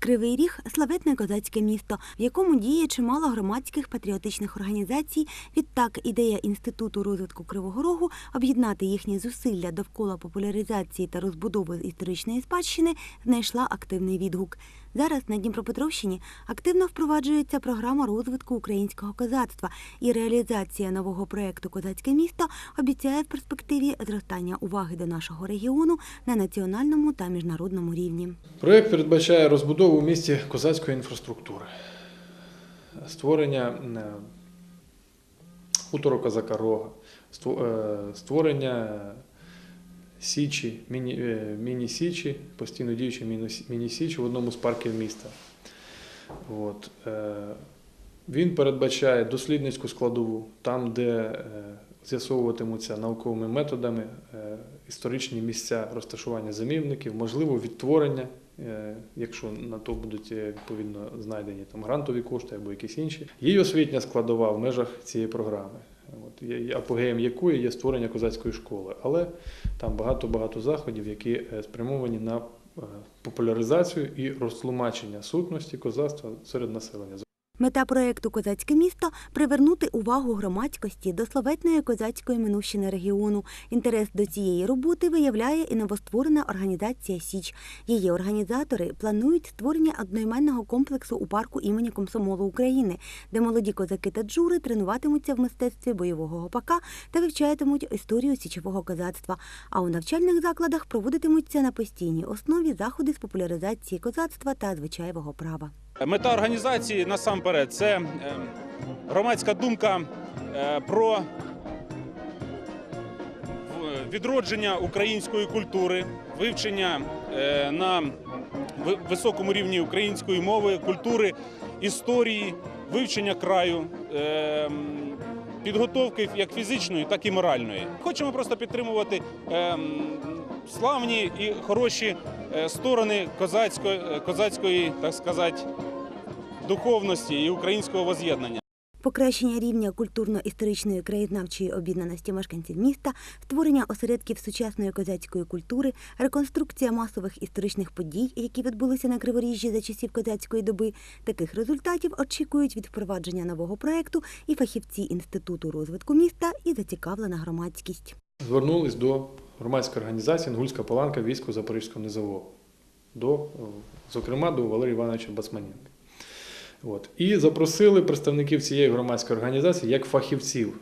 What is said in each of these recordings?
Кривий Ріг славетне козацьке місто, в якому діє чимало громадських патріотичних організацій. Відтак, ідея інституту розвитку Кривого Рогу об'єднати їхні зусилля довкола популяризації та розбудови історичної спадщини знайшла активний відгук. Зараз на Дніпропетровщині активно впроваджується програма розвитку українського козацтва, і реалізація нового проєкту Козацьке місто обіцяє в перспективі зростання уваги до нашого регіону на національному та міжнародному рівні. Проєкт передбачає розбудову в місті козацької інфраструктури, створення е, хутору козака Рога, е, створення січі, е, міні-січі, постійно діючі міні- міні-січі в одному з парків міста. От. е, Він передбачає дослідницьку складову, там, де е, з'ясовуватимуться науковими методами історичні місця розташування замівників, можливо, відтворення, якщо на то будуть відповідно знайдені там грантові кошти або якісь інші. Й освітня складова в межах цієї програми. От, апогеєм якої є створення козацької школи, але там багато-багато заходів, які е, спрямовані на е, популяризацію і розтлумачення сутності козацтва серед населення. Мета проєкту Козацьке місто привернути увагу громадськості до славетної козацької минувщини регіону. Інтерес до цієї роботи виявляє і новостворена організація Січ. Її організатори планують створення одноіменного комплексу у парку імені Комсомолу України, де молоді козаки та джури тренуватимуться в мистецтві бойового гопака та вивчатимуть історію січового козацтва. А у навчальних закладах проводитимуться на постійній основі заходи з популяризації козацтва та звичаєвого права. Мета організації насамперед це е, громадська думка е, про відродження української культури, вивчення е, на високому рівні української мови, культури, історії, вивчення краю. е, Підготовки як фізичної, так і моральної. Хочемо просто підтримувати е, м, славні і хороші е, сторони козацької, е, козацької, так сказати, духовності і українського воз'єднання. Покращення рівня культурно-історичної краєзнавчої об'єднаності мешканців міста, створення осередків сучасної козацької культури, реконструкція масових історичних подій, які відбулися на Криворіжжі за часів козацької доби. Таких результатів очікують від впровадження нового проекту і фахівці інституту розвитку міста і зацікавлена громадськість. Звернулись до громадської організації Інгульська паланка військо Запорізького низового, до, зокрема до Валерія Івановича Басманенка. От. І запросили представників цієї громадської організації як фахівців,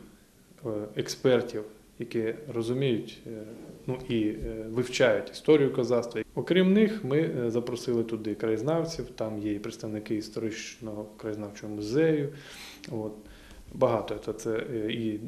е, експертів, які розуміють е, ну, і е, вивчають історію козацтва. Окрім них, ми запросили туди краєзнавців, там є і представники історичного краєзнавчого музею. От. Багато це, це і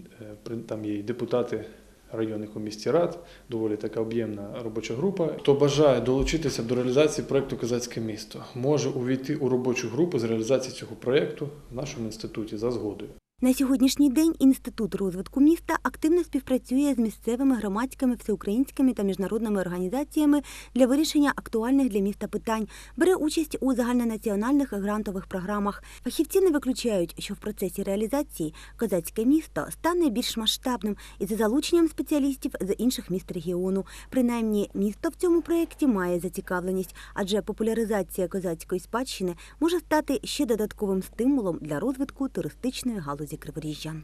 там є і депутати районних у місті рад, доволі така об'ємна робоча група. Хто бажає долучитися до реалізації проекту Козацьке місто, може увійти у робочу групу з реалізації цього проекту в нашому інституті за згодою. На сьогоднішній день Інститут розвитку міста активно співпрацює з місцевими громадськими, всеукраїнськими та міжнародними організаціями для вирішення актуальних для міста питань, бере участь у загальнонаціональних грантових програмах. Фахівці не виключають, що в процесі реалізації козацьке місто стане більш масштабним із залученням спеціалістів з інших міст регіону. Принаймні, місто в цьому проєкті має зацікавленість, адже популяризація козацької спадщини може стати ще додатковим стимулом для розвитку туристичної галузі ذكر بريجيان